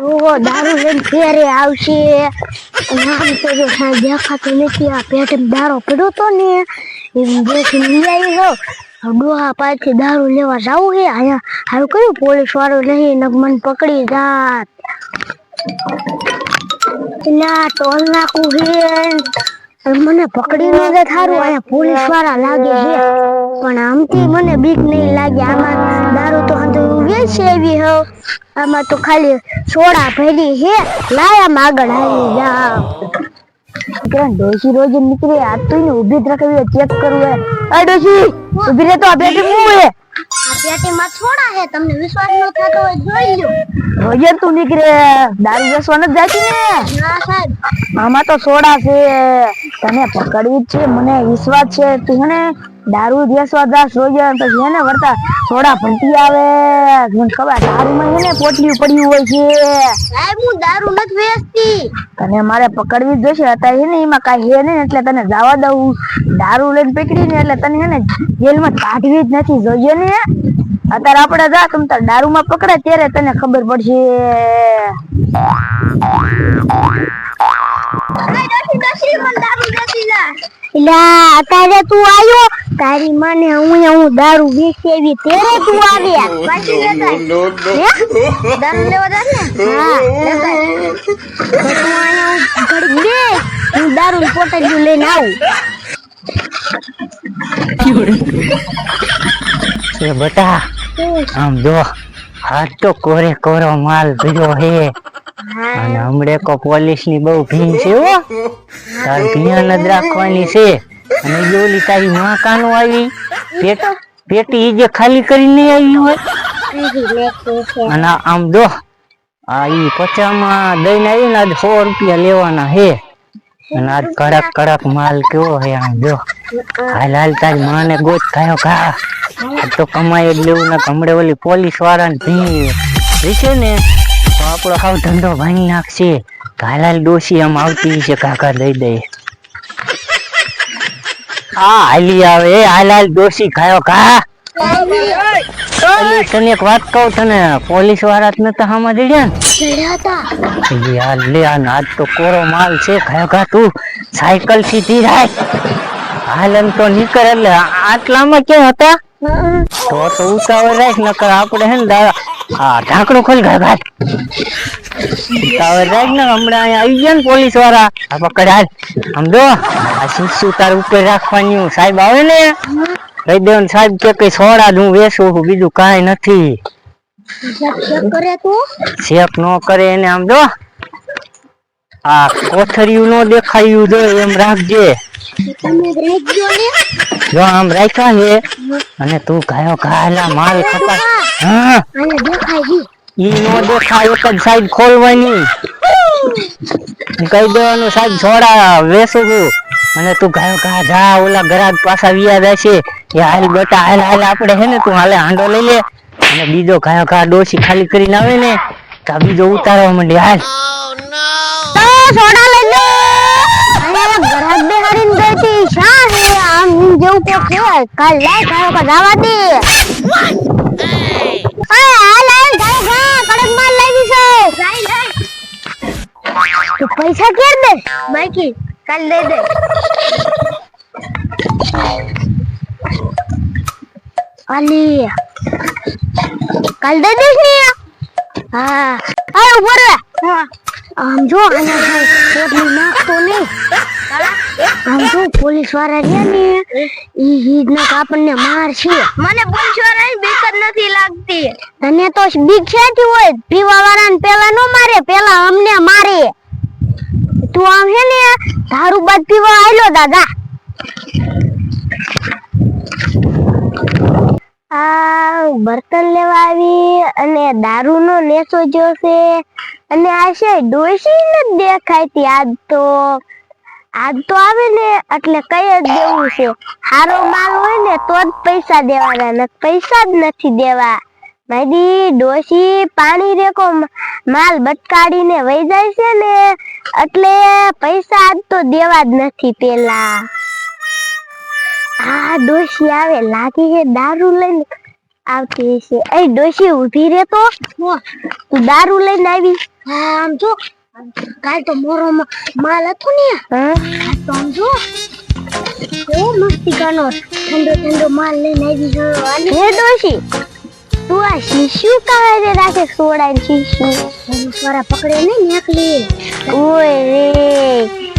ડોહો દારૂ લઈને ફેરે આવશે. નામ તો જો સાંજ દેખાતો નથી, આ પેટે દારો પડ્યો તો ને, એમ દેખી લઈ આવી ડોહા પાછી દારૂ લેવા જાવું હે અહીંયા હારું કયું પોલીસ વાળો નહીં ને મને પકડી જાત. ના ટોલ નાખું હે મને પકડી ન જાય થારું અહીંયા પોલીસવાળા લાગે છે. પણ આમથી મને બીક નહીં લાગે, આમાં દારૂ તો હંધુ વેચે એવી હો. આમાં તો ખાલી સોડા ભરી હે. લાયા માગણ આવી જાવ કેમ ડોશી રોજ નીકળે. આ તો એને ઊભી રાખવી ચેક કરવું હે. આ ડોશી ઊભી રહે તો આ બેટી હું હે. આ તમને વિશ્વાસ ન થતો હોય જોઈ લો રોજે તું નીકળે. દારૂ વેચવા નથી જાતી ને. ના સાહેબ. આમાં તો સોડા છે. તને પકડવી જ છે. મને વિશ્વાસ છે. તું ને દારૂ વેચવા જાસ રોજે પછી એને વર્તા થોડા સોડા આવે. મને ખબર દારૂમાં હે ને પોટલી પડ્યું હોય છે. સાહેબ હું દારૂ નથી વેચતી. તને મારે પકડવી જ જોશે અત્યારે હે ને એમાં કાંઈ હે નહીં એટલે તને જવા દઉં. દારૂ લઈને પકડી ને એટલે તને હે જેલમાં કાઢવી જ નથી જોઈએ ને. અત્યારે આપણે જા તમ તાર દારૂમાં પકડે ત્યારે તને ખબર પડશે. એલા અત્યારે તું આવ્યો તારી માને હું હું દારૂ વેચી આવી ત્યારે તું આવ્યા પાછી લેતા હે? દારૂ લેવા જા ને હા લેતા તો તું અહીંયા ઘડી દે હું દારૂ પોટલ્યું લઈને આવું. એ બટા આમ જો હાથ તો કોરે કોરો માલ ભીડો હે. અને હમણે કો પોલીસની બહુ ભીન છે હો. તાર ધ્યાન જ રાખવાની છે. અને જે તારી માં કાનો આવી? પેટ પેટી જે ખાલી કરીને આવી હોય? અને આમ દો. આ ઈ પચામાં દઈને આવી ને આજ સો રૂપિયા લેવાના હે. અને આજ કડક કડક માલ કેવો હે આમ જો હાલ હાલ તારી માને ગોત ખાયો ખા. તો કમાઈ જ લેવું ને હમણે ઓલી પોલીસ વાળાને ભીડ છે ને? તો આપણો હાવ ધંધો ભાંગી નાખશે. હાલ હાલ આમ આવતી છે કાકા દઈ દે હા હાલી આવે. એ હાલ હાલ દોશી ખાયો કા? તને એક વાત કહું તને પોલીસવાળા જ નતા હામાં આ લે આ આજ તો કોરો માલ છે ખાયો ખા તું? સાયકલ સીધી રાખ. એમ તો નીકળ એટલે આ- આટલામાં ક્યાં હતા? તો તો ઉતાવળ રાખ નકર આપણે હે ને દાદા હા, ઢાંકણું ખોલ ઘર ઘર ને, હમણાં અહીંયા આવી ગયા ને પોલીસવાળા. આ પકડ તાર ઉપર રાખવાની સાહેબ આવે ને? કહી દેવાનું, સાહેબ કે કઈ સોડા હું વેસું બીજું કાઈ નથી. ચેક નો કરે એને, આમ જો. આ કોથળિયું નો દેખાયું જો, એમ રાખજે. જો આમ રાખ્યા છે અને તું ગાયો ગાયલા માલ ખપા હા. અહીંયા દેખાય ઈ નો દેખાય એક જ સાઈડ ખોલવાની. કહી દેવાનું સાહેબ છોડા વેસું છું. અને તું ગાયો ગા જા ઓલા ગ્રાહક પાછા વિયા જાય છે એ હાલ બેટા હાલ હાલ આપણે હે ને તું હાલે હાંડો લઈ લે. અને બીજો ગાયો ગા ડોસી ખાલી કરીને આવે ને તો આ બીજો ઉતારવા માંડે હાલ. તો સોડા લઈ લો અહીંયા ગ્રાહક બેહાડીને ગઈ હતી શા હે જેવું કોક છે કાલ લાય ગાયો કા જવા દે. અરે હાલ હાલ ગાયો ગા કડક માલ લઈ દીધો લાઈ લાઈ તો પૈસા કેર દે. બાકી કાલ દે દે. અલી, કાલ દે દઈશ ને હા. હા ઉપર હા. આમ જો અહીંયા પોટલી નાખતો નહીં. આમ તો પોલીસવાળા રહ્યા ને ઈ હીજ આપણને મારશે મને પોલીસવાળાની બીક જ નથી લાગતી. તને તો બીક છેથી હોય પીવા વાળાને પેલા નો મારે પેલા અમને મારે. તું આમ છે ને દારૂ બાદ પીવા આયલો દાદા. આ બર્તન લેવા આવી અને દારૂ નો નેસો જોશે. અને આ છે ડોશી નથી દેખાતી આજ તો. આજ તો આવે ને એટલે કઈ જ દેવું છે. સારો માલ હોય ને તો જ પૈસા દેવાના ને પૈસા જ નથી દેવા. મારી ડોશી પાણી રેકો માલ બટકાડીને વહી જાય છે ને એટલે પૈસા આજ તો દેવા જ નથી પેલા. આ ડોશી આવે લાગી છે દારૂ લઈને આવતી છે એ ડોશી ઊભી રે તો તું દારૂ લઈને આવી. હા આમ જો. કાલ તો મોરો માલ હતો ને. તો આમ જો કેવો મસ્તી કાનો ઠંડો ઠંડો માલ લઈને આવી છે આલી હે ડોશી તું આ શીશુ કાવે રાખે સોડા ને શીશુ? વાળા પકડે ને નીકળી ઓય રે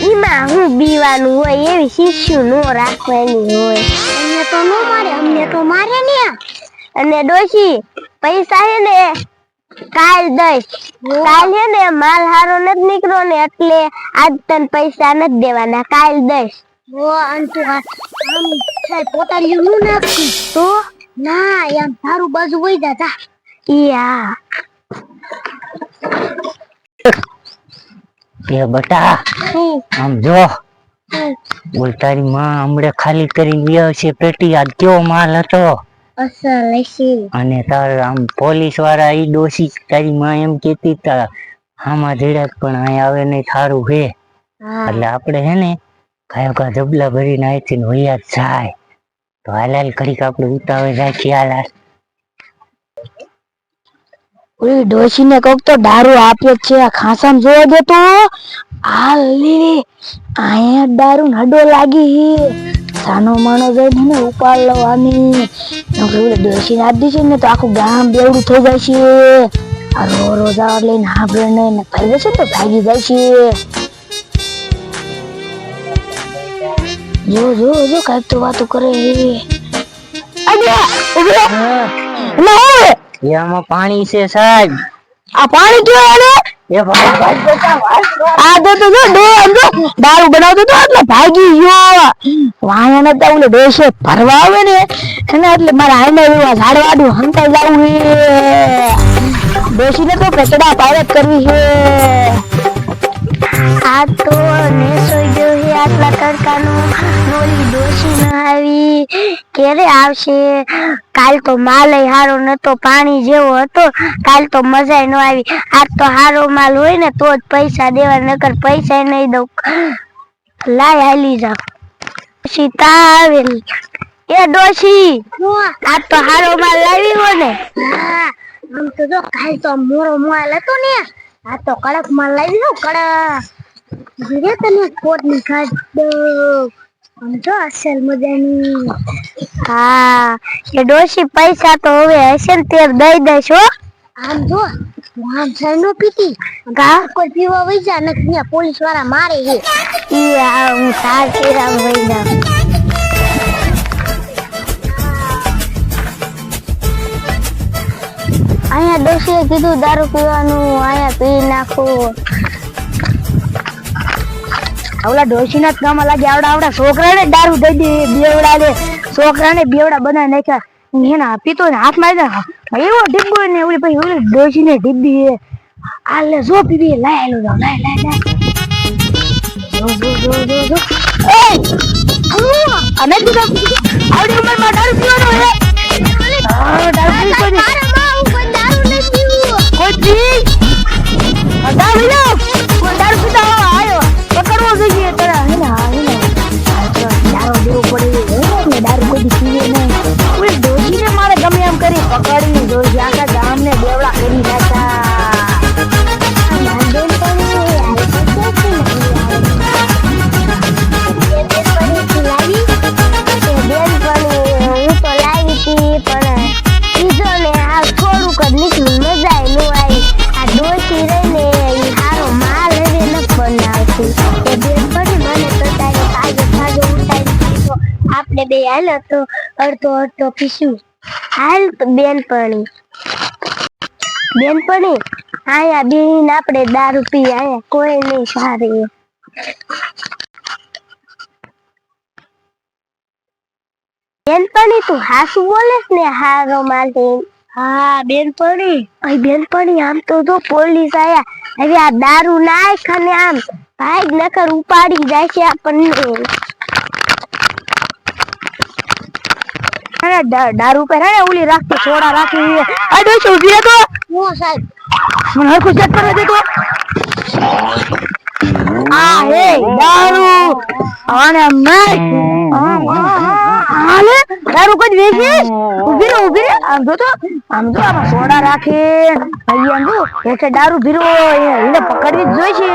ઈમાં હું બીવાનું હોય એવી શીશુ નો રાખવાની હોય. અમને તો નો મારે અમને તો મારે ને. અને ડોશી પૈસા હે ને કાલ દઈશ કાલ હે ને માલ હારો નથી નીકળ્યો ને એટલે આજ તને પૈસા નથી દેવાના. કાલ દઈશ ઓ આમ આમ સાહેબ પોતાની નું નાખી. તો? ના આમ તારું બાજુ વઈ જા જા. યા. એ બટા આમ જો. બોલ તારી માં હમણે ખાલી કરીને વ્યો છે પેટી આજ કેવો માલ હતો? અને તાર આમ પોલીસવાળા ઈ દોષી તારી માં એમ કેતી તા આમાં ધીરજ પણ અહીંયા આવે નહીં થારું હે. એટલે આપણે હે ને કાયો કા જબલા ભરીને અહીંથી ને જાય. તો હાલ હાલ ઘડીક આપણે ઉતાવે જાય ખ્યાલ ઓલી ડોશી ને કોક તો દારૂ આપ્યો છે આ ખાસામાં જોવા દે તો આ લે અહીંયા દારૂ નડો લાગી હે સાનો માણો જઈને ને ઉપાડ લવાની નકર ડોશી ને છે ને તો આખું ગામ બેવડું થઈ જાય છે. આ રો રો લઈને હાંભળે ને ભાઈ છે તો ભાગી જાય છે. જો જો જો કાંઈક તો વાતો કરે હે અરે ઊભી રહો. હા, ના હવે એ આમાં પાણી છે સાહેબ. આ પાણી કેવું આને આ તો જો બનાવતો તો એટલે ભાગી ગયો. વાયા નતા ઓલે ભરવા આવે ને એને એટલે મારા આઈને ઝાડવાડું હંતા જાવું દેશીને તો કચડા પાવત કરવી છે. આ જો ડોસી જ પૈસા દેવા, નકર પૈસા નહીં દઉં. લાય હાલી જાવ સીતા આવેલ. એ ડોશી, આજ તો હારો માલ લાવી ને. જો મોરો માલ હતો ને. આ તો કડક માલ લાવી લો કડક. ધીરે તને કોટ નીકાળ દો. આમ તો અસલ મજાની. હા એ ડોશી પૈસા તો હવે હશે ને તે દઈ દઈશ હો. આમ જો આમ સર નો પીતી. ગા કોઈ પીવા વઈ જા ને ત્યાં પોલીસવાળા મારે છે. ઈ આ હું સાર કેરામ વઈ જાઉં ડોશીએ કીધું, દારૂ પીવાનું, અહીંયા પી નાખું. આવલા ડોશીના કામ લાગે, આવડા આવડા છોકરાને દારૂ દઈ દે, બેવડા દે. છોકરાને બેવડા બનાવી નાખ્યા. એના પીતો ને હાથ મારી એવો ડિબ્બો ને ઓલી પછી ઓલી ડોશીને ડિબ્બી હે આ લે, જો પીવી, લાય આલો લાય લાય લાય જો જો જો જો જો. એ અમે કીધું, આવડી ઉંમરમાં દારૂ પીવાનો હે. દારૂ પીવો આપણે બે હાલ તો અડધો અડધો પીશું. હાલ બેનપણી બેનપણી આયા બેન આપણે દારૂ પી આયા. કોઈ નહીં સારી. બેનપણી તું હાસુ બોલેસ ને હારો માલે? હા બેનપણી અય બેનપણી આમ તો જો પોલીસ આયા. હવે આ દારૂ નાખ અને આમ ભાઈ નકર ઉપાડી જાય છે આપણને અરે દા- દારૂ પર હે ઓલી રાખતી સોડા રાખી આ ડોશી ઊભી તો હું સાહેબ. મને હરખું ચેક કરવા દે તો આ હે દારૂ. અને મેં હાલે? દારૂ કઈ વેચી ઊભી રહો ઊભી રહે. આમ જો તો આમ જો આમાં સોડા રાખે. ભાઈ આમ જો એટલે દારૂ ભીરો એને પકડવી જ જોઈશે.